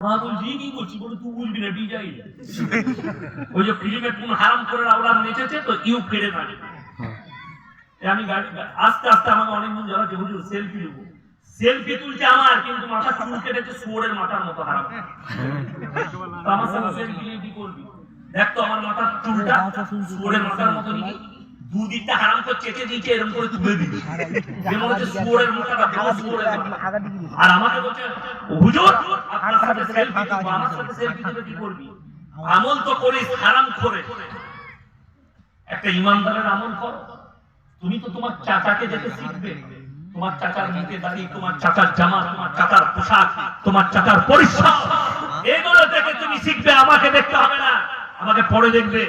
মা বলছি কি বলছি বলে তুই বুঝবি না ডিজাইন। ওই যে ফিল্মে কোন হারাম করে আওলাদ নেচেছে তো ইউ ফেরে না আমি গাড়ি আস্তে আস্তে আমাকে অনেকজন জ্বালাচ্ছে হুজুর সেলফি নেব। সেলফি তুলছে আমার কিন্তু মাথা চুল কেটেছে শুয়োরের মাথার মতো হারাম। তো আমার সাথে সেলফি নিয়ে কি করবি? দেখ তো আমার মাথার চুলটা শুয়োরের মাথার মতো নিয়ে দুদিকটা হারাম করে চেটে দিয়েছে এরকম করে তুলে দিবি হচ্ছে আর আমাকে বলছে হুজুর আপনার সাথে সেলফি তুলবো আমার সাথে সেলফি তুলে কি করবি? আমল তো করিস হারাম করে। একটা ইমানদারের আমল করো। তুমি তো তোমার চাচাকে যেতে শিখবে। তোমার চাচার মুখে দাঁড়িয়ে তোমার চাচার জামা তোমার চাচার পোশাক তোমার চাচার পরিশ্রম এগুলো থেকে তুমি শিখবে আমাকে দেখতে হবে না। আমাকে পরে দেখবে।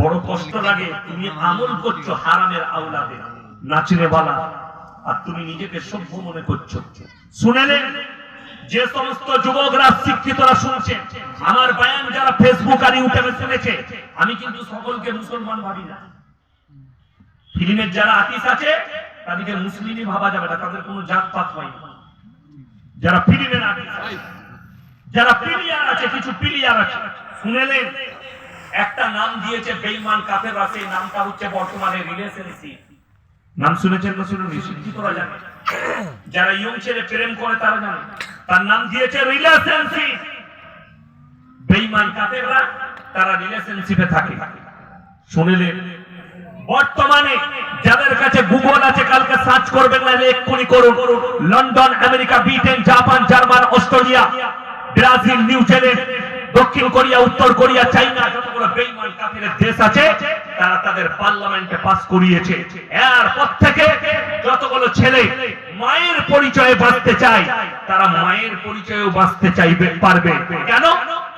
বড় কষ্ট লাগে, তুমি আমল করছ হারামের আওলাদে নাচনে বালা, আর তুমি নিজেকে সভ্য মনে করছ। শুনেলেন যে সমস্ত যুবকরা শিক্ষিতরা শুনছে, আমার বায়ান যারা ফেসবুক আর ইউটিউবে শুনেছে, আমি কিন্তু সকলকে মুসলমান ভাবি না। ফিল্মের যারা আর্টিস্ট আছে, তাদেরকে মুসলিমই ভাবা যাবে না, তাদের কোনো জাতপাত হয় যারা ফিল্মের আর্টিস্ট যারা প্লেয়ার আছে, কিছু প্লেয়ার আছে শুনেলেন একটা নাম দিয়েছে বেঈমান কাফেররা সেই নামটা হচ্ছে বর্তমানে রিলেশনশিপ নাম শুনেছেন না শুনুন? শিক্ষিতরা জানে যারা ইয়ং ছেলে প্রেম করে তারা জানে। তার নাম দিয়েছে রিলেশনশিপ বেঈমান কাফেররা তারা রিলেশনশিপে থাকে। শুনেলেন বর্তমানে যাদের কাছে গুগল আছে কালকে সার্চ করবেন না এক্ষুনি করুন। London America Britain Japan German Australia Brazil New Zealand দক্ষিণ কোরিয়া, উত্তর কোরিয়া, চাইনা, যতগুলো বেইমান কাফিরের দেশ আছে, তারা তাদের পার্লামেন্টে পাস করিয়েছে। এরপর থেকে যতগুলো ছেলে মায়ের পরিচয়ে বাঁচতে চায়, তারা মায়ের পরিচয়েও বাঁচতে চাইবে, পারবে। কেন?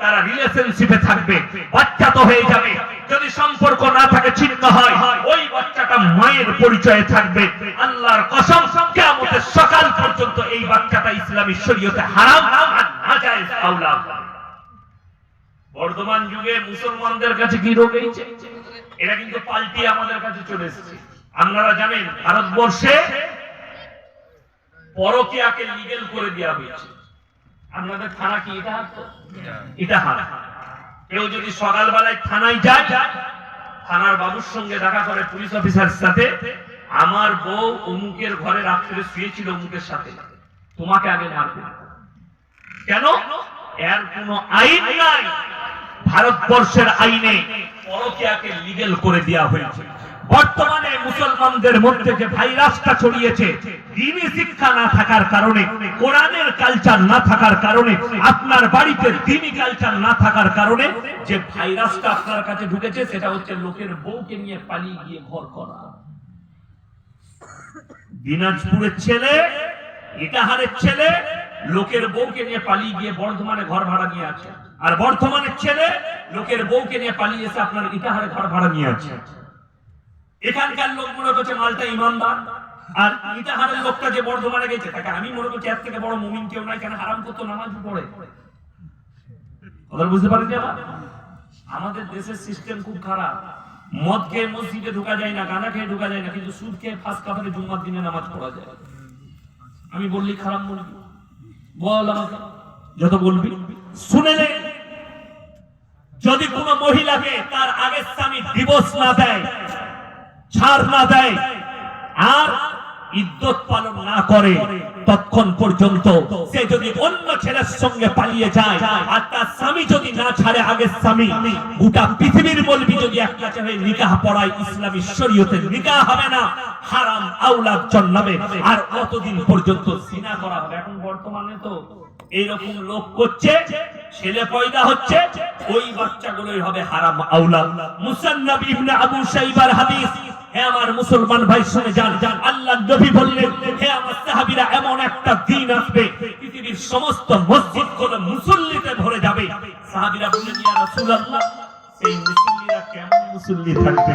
তারা রিলেশনশিপে থাকবে, বাচ্চা তো হয়ে যাবে। যদি সম্পর্ক না থাকে, ছিন্ন হয়, ওই বাচ্চাটা মায়ের পরিচয়ে থাকবে। আল্লাহর কসম, কিয়ামতের সকাল পর্যন্ত এই বাচ্চাটা ইসলামী শরীয়তে হারাম আর নাজায়েজ আওলাদ। বর্তমান যুগে মুসলমানদের কাছে কি রোগ এইছে? এটা কিন্তু পাল্টিয়ে আমাদের কাছে চলে এসেছে। আপনারা জানেন, ভারতবর্ষে পরকিয়াকে লিগেল করে দেওয়া হয়েছে। আপনাদের থানা কি এটা? কেউ যদি সকালবেলায় থানায় যায়, থানার বাবুর সঙ্গে দেখা করে পুলিশ অফিসারের সাথে, আমার বউ অমুকের ঘরে রাত্রে শুয়েছিল অমুকের সাথে। তোমাকে আগে মারবে। কেন? এর কোনো আইন নাই। ভারতবর্ষের আইনে পরকিয়াকে লিগেল করে দেওয়া হয়েছে। বর্তমানে মুসলমানদের মধ্যে যে ভাইরাসটা ছড়িয়েছে, দিনী শিক্ষা না থাকার কারণে, কোরআনের কালচার না থাকার কারণে, আপনার বাড়িতে দিনী কালচার না থাকার কারণে যে ভাইরাসটা আপনার কাছে ঢুকেছে, সেটা হচ্ছে লোকের বউকে নিয়ে পালিয়ে গিয়ে ঘর করা। দিনাজপুরের ছেলে, ইটাহারের ছেলে, লোকের বউকে নিয়ে পালিয়ে গিয়ে বর্ধমানে ঘর ভাড়া নিয়ে আছে। আর বর্ধমানের ছেলে লোকের বউকে নিয়ে পালিয়ে এসে আপনার ইটাহারে ঘর ভাড়া নিয়ে আছে। এখানকার লোক মনে করছে মালটা ইমানদার। আর ইটাহারের লোকটা যে বর্ধমানে গেছে, তাকে আমি মনে করছি এর থেকে বড় মুমিন কেউ নাই, কেন হারাম করতো নামাজ পড়ে। কথা বুঝতে পারেন আমাদের দেশের সিস্টেম খুব খারাপ। মদ খেয়ে মসজিদে ঢোকা যায় না গাঁজা খেয়ে ঢোকা যায় না, কিন্তু সুদ খেয়ে ফাঁস কাপড়ে জুম্মার দিনে নামাজ পড়া যায়। আমি বললি খারাপ বলবি। বল আমাকে, যত বলবি। শুনে নে। যদি কোনো মহিলাকে তার আগের স্বামী দিবস না দেয়, ছাড় না দেয়, আর ইদ্যত পালন না করে তৎক্ষণ পর্যন্ত সে যদি অন্য ছেলের সঙ্গে পালিয়ে যায়, আর তার স্বামী যদি না ছাড়ে আগের স্বামী, গোটা পৃথিবীর বলবি যদি এক কাছে নিকাহ পড়ায়, ইসলামী শরীয়তে নিকাহ হবে না, হারাম আউলাদ জন্মাবে, আর অতদিন পর্যন্ত সিনা করা হবে। এখন বর্তমানে তো এইরকম লোক করছে ছেলে পয়দা হচ্ছে, ওই বাচ্চাগুলোই হবে হারাম আউলাদ মুসান্নাব ইবনে আবু শাইবার হাদিস, হে আমার মুসলমান ভাই, শুনে যান। যান আল্লাহ নবী বললেন, হে আমার সাহাবীরা, এমন একটা দিন আসবে, পৃথিবীর সমস্ত মসজিদগুলো মুসল্লিতে ভরে যাবে। সাহাবীরা বললেন, ইয়া রাসূলুল্লাহ, সেই মুসল্লিরা কেমন মুসল্লি থাকবে?